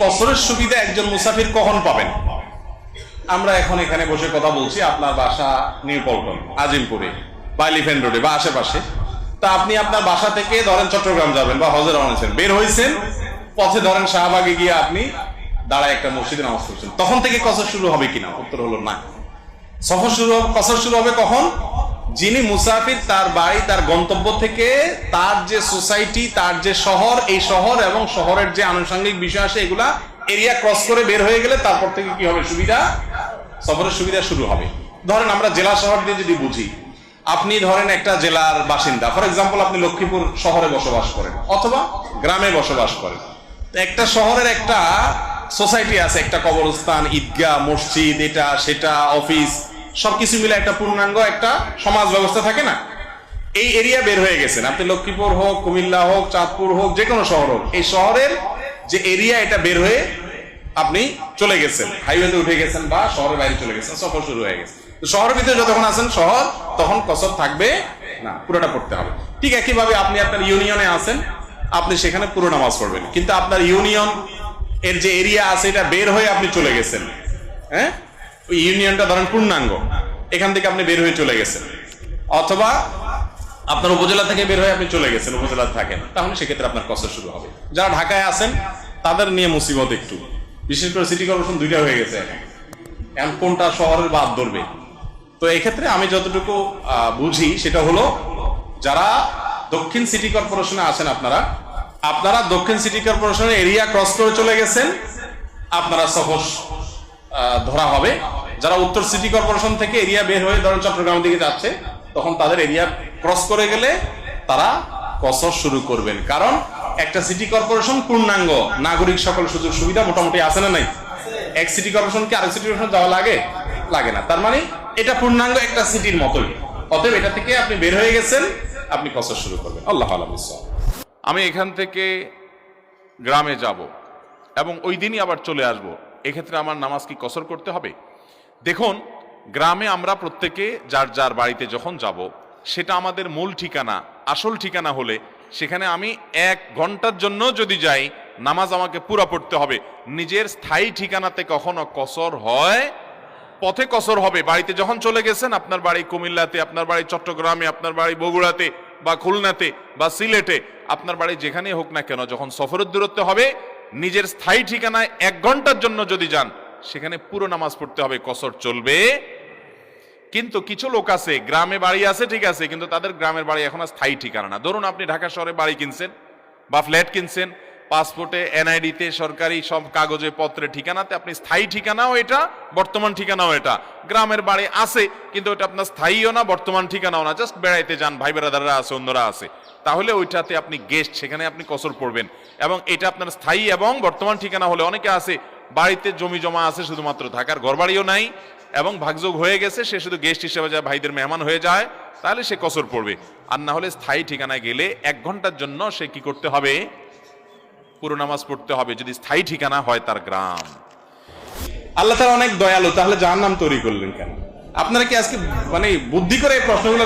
কসরের সুবিধা একজন মুসাফির কখন পাবেন? আমরা এখন এখানে বসে কথা বলছি আপনার বাসা নিউ পল্টন, আজিমপুরে, বা এলিফেন্ট রোডে, বা আশেপাশে। তা আপনি আপনার বাসা থেকে ধরেন চট্টগ্রাম যাবেন বা হজের রওনা বের হয়েছেন পথে ধরেন শাহবাগে গিয়ে আপনি দাঁড়ায় একটা মসজিদে নামাজ পড়ছেন। তখন থেকে কসর শুরু হবে কিনা? উত্তর হলো না। সফর শুরু কসর শুরু হবে কখন? যিনি মুসাফির তার বাড়ি, তার গন্তব্য থেকে তার যে সোসাইটি, তার যে শহর, এই শহর এবং শহরের যে আনুষঙ্গিক বিষয় আছে, এগুলা এরিয়া ক্রস করে বের হয়ে গেলে তারপর থেকে কি হবে? সুবিধা? সফরের সুবিধা শুরু হবে। ধরেন আমরা জেলা শহর দিয়ে যদি বুঝি, আপনি ধরেন একটা জেলার বাসিন্দা, ফর এক্সাম্পল আপনি লক্ষ্মীপুর শহরে বসবাস করেন অথবা গ্রামে বসবাস করেন। একটা শহরের একটা সোসাইটি আছে, একটা কবরস্থান, ঈদগাহ, মসজিদ, এটা, সেটা, অফিস সবকিছু মিলে একটা পূর্ণাঙ্গ, একটা সমাজ ব্যবস্থা থাকে না? এই এরিয়া বের হয়ে গেছেন। আপনি লক্ষ্মীপুর হোক, কুমিল্লা হোক, চাঁদপুর হোক যে কোনো শহর হোক, এই শহরের যে এরিয়া এটা বের হয়ে আপনি চলে গেছেন। হাইওয়েতে উঠে গেছেন বা শহরের বাইরে চলে গেছেন, সফর শুরু হয়ে গেছে। শহরের ভিতরে যতক্ষণ আছেন, শহর, তখন কসর থাকবে না, পুরোটা পড়তে হবে। ঠিক একইভাবে আপনি আপনার ইউনিয়নে আছেন, আপনি সেখানে পুরো নামাজ পড়বেন। কিন্তু আপনার ইউনিয়ন এর যে এরিয়া আছে, এটা বের হয়ে আপনি চলে গেছেন। হ্যাঁ? ওই ইউনিয়নটা ধরেন পূর্ণাঙ্গ এখান থেকে আপনি বের হয়ে চলে গেছেন। অথবা আপনার উপজেলা থেকে বের হয়ে আপনি চলে গেছেন উপজেলা থাকেন। তাহলে সেক্ষেত্রে আপনার কষ্ট শুরু হবে। যারা ঢাকায় আছেন তাদের নিয়ে মুসিবত একটু। বিশেষ করে সিটি কর্পোরেশন দুইটা হয়ে গেছে। এখন কোনটা শহরের বাদ ধরবে? তো এক্ষেত্রে আমি যতটুকু বুঝি সেটা হলো যারা দক্ষিণ সিটি কর্পোরেশনে আছেন আপনারা আপনারা দক্ষিণ সিটি কর্পোরেশনের এরিয়া ক্রস করে চলে গেছেন আপনারা আহ, ধরা হবে। যারা উত্তর সিটি কর্পোরেশন থেকে এরিয়া বের হয়ে ধরেন চট্টগ্রামের দিকে যাচ্ছে, তখন তাদের এরিয়া ক্রস করে গেলে তারা কসর শুরু করবেন। কারণ একটা সিটি কর্পোরেশন পূর্ণাঙ্গ, নাগরিক সকল সুযোগ সুবিধা মোটামুটি আছে না নাই? এক সিটি কর্পোরেশনকে আরেক সিটি কর্পোরেশন যাওয়া লাগে? লাগে না। তার মানে এটা পূর্ণাঙ্গ একটা সিটির মতোই। অতএব এটা থেকে আপনি বের হয়ে গেছেন, আপনি কসর শুরু করবেন। আল্লাহ আলম আমি এখান থেকে গ্রামে যাব এবং ওই দিনই আবার চলে আসব। এক্ষেত্রে আমার নামাজ কি কসর করতে হবে? দেখুন, গ্রামে আমরা প্রত্যেকে যার যার বাড়িতে যখন যাব, সেটা আমাদের মূল ঠিকানা, আসল ঠিকানা হলে সেখানে আমি এক ঘণ্টার জন্য যদি যাই, নামাজ আমাকে পুরা পড়তে হবে। নিজের স্থায়ী ঠিকানাতে কখনো কসর হয়, পথে কসর হবে। বাড়িতে যখন চলে গেছেন, আপনার বাড়ি কুমিল্লাতে, আপনার বাড়ি চট্টগ্রামে, আপনার বাড়ি বগুড়াতে বা খুলনাতে বা সিলেটে, আপনার বাড়ি যেখানেই হোক না কেন, যখন সফরের দূরত্ব হবে, নিজের স্থায়ী ঠিকানায় এক ঘণ্টার জন্য যদি যান সেখানে পুরো নামাজ পড়তে হবে, কসর চলবে। কিন্তু কিছু লোক আছে, গ্রামে বাড়ি আছে, ঠিক আছে, কিন্তু তাদের গ্রামের বাড়ি এখন স্থায়ী ঠিকানা না। ধরুন আপনি ঢাকা শহরে বাড়ি কিনছেন বা ফ্ল্যাট কিনছেন, পাসপোর্টে, এনআইডিতে, সরকারি সব কাগজে, পত্রে ঠিকানাতে, আপনি স্থায়ী ঠিকানাও এটা, বর্তমান ঠিকানাও এটা। গ্রামের বাড়ি আছে, কিন্তু ওটা আপনার স্থায়ীও না, বর্তমান ঠিকানাও না। জাস্ট বেড়াইতে যান, ভাই বেড়াদাররা আছে, অন্যরা আছে। তাহলে ওইটাতে আপনি গেস্ট, সেখানে আপনি কসর পড়বেন। এবং এটা আপনার স্থায়ী এবং বর্তমান ঠিকানা হলে অনেকে আছে বাড়িতে জমি জমা আছে শুধুমাত্র থাকার, ঘরবাড়িও নাই এবং ভাগযোগ হয়ে গেছে, সে শুধু গেস্ট হিসেবে যায়, ভাইদের মেহমান হয়ে যায়, তাহলে সে কসর পড়বে। আর না হলে স্থায়ী ঠিকানায় গেলে এক ঘণ্টার জন্য সে কি করতে হবে? পুরো নামাজ পড়তে হবে, যদি স্থায়ী ঠিকানা হয় তার গ্রাম। আল্লাহ তাআলা অনেক দয়ালু, তাহলে যার নাম তৈরি করলেন কেন? আপনারা কি আজকে মানে বুদ্ধি করে এই প্রশ্নগুলো